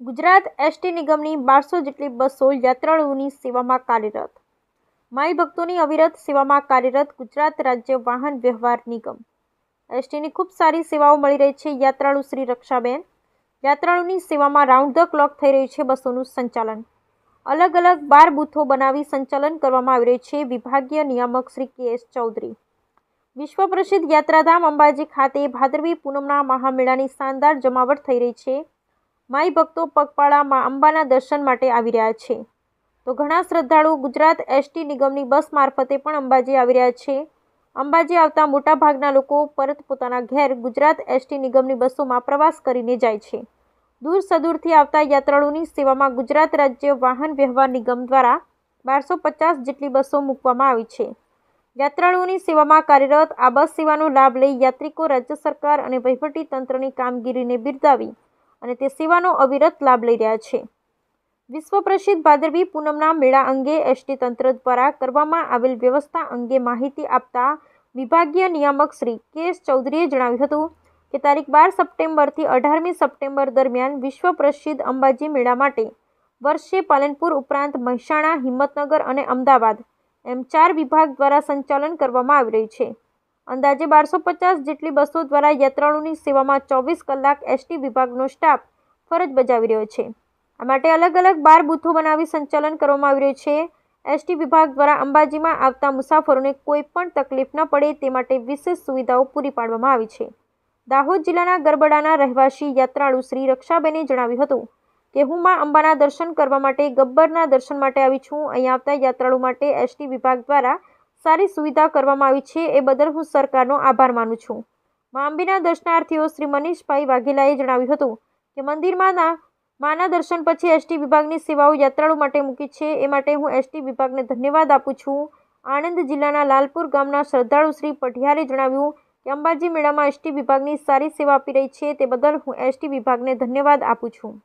Gujarat ST નિગમની બારસો જેટલી બસો યાત્રાળુઓની સેવામાં કાર્યરત. માઈ ભક્તોની અવિરત સેવામાં કાર્યરત ગુજરાત રાજ્ય વાહન વ્યવહાર નિગમ. એસટીની ખૂબ સારી સેવાઓ મળી રહી છે યાત્રાળુ શ્રી રક્ષાબેન. યાત્રાળુની સેવામાં રાઉન્ડ ધ ક્લોક થઈ રહ્યું છે બસોનું સંચાલન. અલગ અલગ બાર બૂથો બનાવી સંચાલન કરવામાં આવી રહ્યું છે વિભાગીય નિયામક શ્રી કે એસ ચૌધરી. વિશ્વ પ્રસિદ્ધ યાત્રાધામ અંબાજી ખાતે ભાદરવી પૂનમના મહામેળાની શાનદાર જમાવટ થઈ રહી છે. માઈ ભક્તો પગપાળામાં અંબાના દર્શન માટે આવી રહ્યા છે. તો ઘણા શ્રદ્ધાળુ ગુજરાત એસટી નિગમની બસ મારફતે પણ અંબાજી આવી રહ્યા છે. અંબાજી આવતા મોટાભાગના લોકો પરત પોતાના ઘેર ગુજરાત એસટી નિગમની બસોમાં પ્રવાસ કરીને જાય છે. દૂર સદૂરથી આવતા યાત્રાળુઓની સેવામાં ગુજરાત રાજ્ય વાહન વ્યવહાર નિગમ દ્વારા બારસો પચાસ જેટલી બસો મૂકવામાં આવી છે. યાત્રાળુઓની સેવામાં કાર્યરત આ બસ સેવાનો લાભ લઈ યાત્રિકો રાજ્ય સરકાર અને વહીવટી તંત્રની કામગીરીને બિરદાવી અને તે સેવાનો અવિરત લાભ લઈ રહ્યા છે. વિશ્વ પ્રસિદ્ધ ભાદરવી પૂનમના મેળા અંગે એસટી તંત્ર દ્વારા કરવામાં આવેલ વ્યવસ્થા અંગે માહિતી આપતા વિભાગીય નિયામક શ્રી કે એસ ચૌધરીએ જણાવ્યું હતું કે તારીખ બાર સપ્ટેમ્બરથી અઢારમી સપ્ટેમ્બર દરમિયાન વિશ્વ પ્રસિદ્ધ અંબાજી મેળા માટે વર્ષે પાલનપુર ઉપરાંત મહેસાણા, હિંમતનગર અને અમદાવાદ એમ ચાર વિભાગ દ્વારા સંચાલન કરવામાં આવી રહ્યું છે. અંદાજે બારસો પચાસ જેટલી બસો દ્વારા યાત્રાળુની સેવામાં ચોવીસ કલાક એસટી વિભાગનો સ્ટાફ ફરજ બજાવી રહ્યો છે. આ માટે અલગ અલગ બાર બૂથો બનાવી સંચાલન કરવામાં આવી રહ્યું છે. એસટી વિભાગ દ્વારા અંબાજીમાં આવતા મુસાફરોને કોઈ પણ તકલીફ ન પડે તે માટે વિશેષ સુવિધાઓ પૂરી પાડવામાં આવી છે. દાહોદ જિલ્લાના ગરબડાના રહેવાસી યાત્રાળુ શ્રી રક્ષાબેને જણાવ્યું હતું કે, હું માં અંબાના દર્શન કરવા માટે ગબ્બરના દર્શન માટે આવી છું. અહીં આવતા યાત્રાળુ માટે એસટી વિભાગ દ્વારા સારી સુવિધા કરવામાં આવી છે એ બદલ હું સરકારનો આભાર માનું છું. મા અંબીના દર્શનાર્થીઓ શ્રી મનીષભાઈ વાઘેલાએ જણાવ્યું હતું કે મંદિરમાં ના માના દર્શન પછી એસટી વિભાગની સેવાઓ યાત્રાળુ માટે મૂકી છે એ માટે હું એસટી વિભાગને ધન્યવાદ આપું છું. આણંદ જિલ્લાના લાલપુર ગામના શ્રદ્ધાળુ શ્રી પઢિયારે જણાવ્યું કે અંબાજી મેળામાં એસટી વિભાગની સારી સેવા આપી રહી છે તે બદલ હું એસટી વિભાગને ધન્યવાદ આપું છું.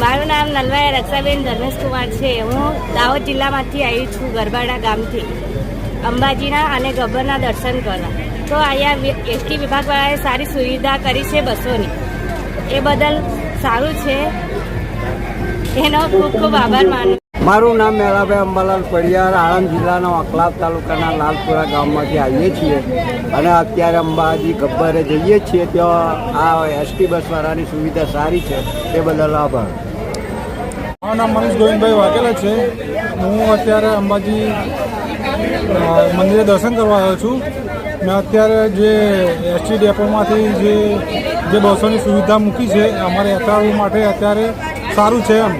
મારું નામ નલવાયા રક્ષાબેન ધર્મેશકુમાર છે. હું દાહોદ જિલ્લામાંથી આવી છું ગરબાડા ગામથી. અંબાજીના અને ગબ્બરના દર્શન કરવા. તો અહીંયા એસટી વિભાગવાળાએ સારી સુવિધા કરી છે બસોની. એ બદલ સારું છે. એનો ખૂબ ખૂબ આભાર માનું મારું નામ મેળાભાઈ અંબાલાલ પડિયાર આણંદ જિલ્લાના અકલાબ તાલુકાના લાલપુરા ગામમાંથી આવીએ છીએ. અને અત્યારે અંબાજી ગબ્બરે જઈએ છીએ ત્યાં આ એસટી બસવાળાની સુવિધા સારી છે. તે બદલ આભાર. મારું નામ મનીષ ગોવિંદભાઈ વાઘેલા છે. હું અત્યારે અંબાજી મંદિરે દર્શન કરવા આવ્યો છું. મેં અત્યારે જે એસટી ડેપોમાંથી જે જે બસોની સુવિધા મૂકી છે, અમારે યાત્રાળુ માટે અત્યારે સારું છે એમ.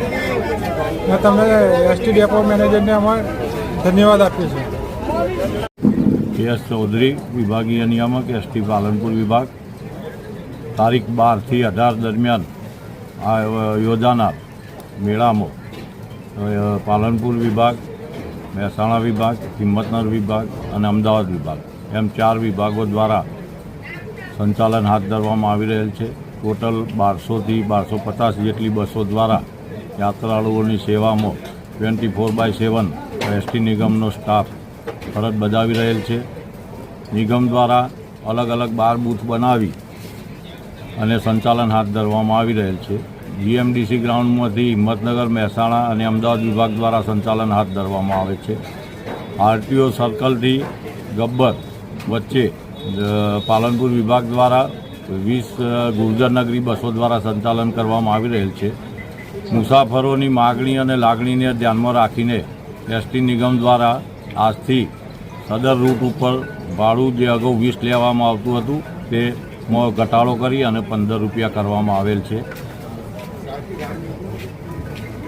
મેં તમને એસટી ડેપો મેનેજરને અમારે ધન્યવાદ આપીએ છે એસ ચૌધરી, વિભાગીય નિયામક એસટી પાલનપુર વિભાગ. તારીખ બારથી અઢાર દરમિયાન આ યોજાનાર મેળામાં પાલનપુર વિભાગ મહેસાણા વિભાગ, હિંમતનગર વિભાગ અને અમદાવાદ વિભાગ. એમ ચાર વિભાગો દ્વારા સંચાલન હાથ ધરવામાં આવી રહેલ છે. ટોટલ બારસોથી બારસો પચાસ જેટલી બસો દ્વારા યાત્રાળુઓની સેવામાં twenty four by seven ST નિગમનો staff ફરજ બજાવી રહેલ છે. નિગમ દ્વારા અલગ અલગ બાર બૂથ બનાવી અને સંચાલન હાથ ધરવામાં આવી રહેલ છે. જીએમડીસી ગ્રાઉન્ડમાંથી હિંમતનગર, મહેસાણા અને અમદાવાદ વિભાગ દ્વારા સંચાલન હાથ ધરવામાં આવે છે. આરટીઓ સર્કલથી ગબ્બર વચ્ચે પાલનપુર વિભાગ દ્વારા વીસ ગુર્જરનગરી બસો દ્વારા સંચાલન કરવામાં આવી રહેલ છે. મુસાફરોની માગણી અને લાગણીને ધ્યાનમાં રાખીને એસટી નિગમ દ્વારા આજથી સદર રૂટ ઉપર ભાડું જે અગાઉ વીસ લેવામાં આવતું હતું, તે ઘટાડો કરી અને પંદર રૂપિયા કરવામાં આવેલ છે. Yeah.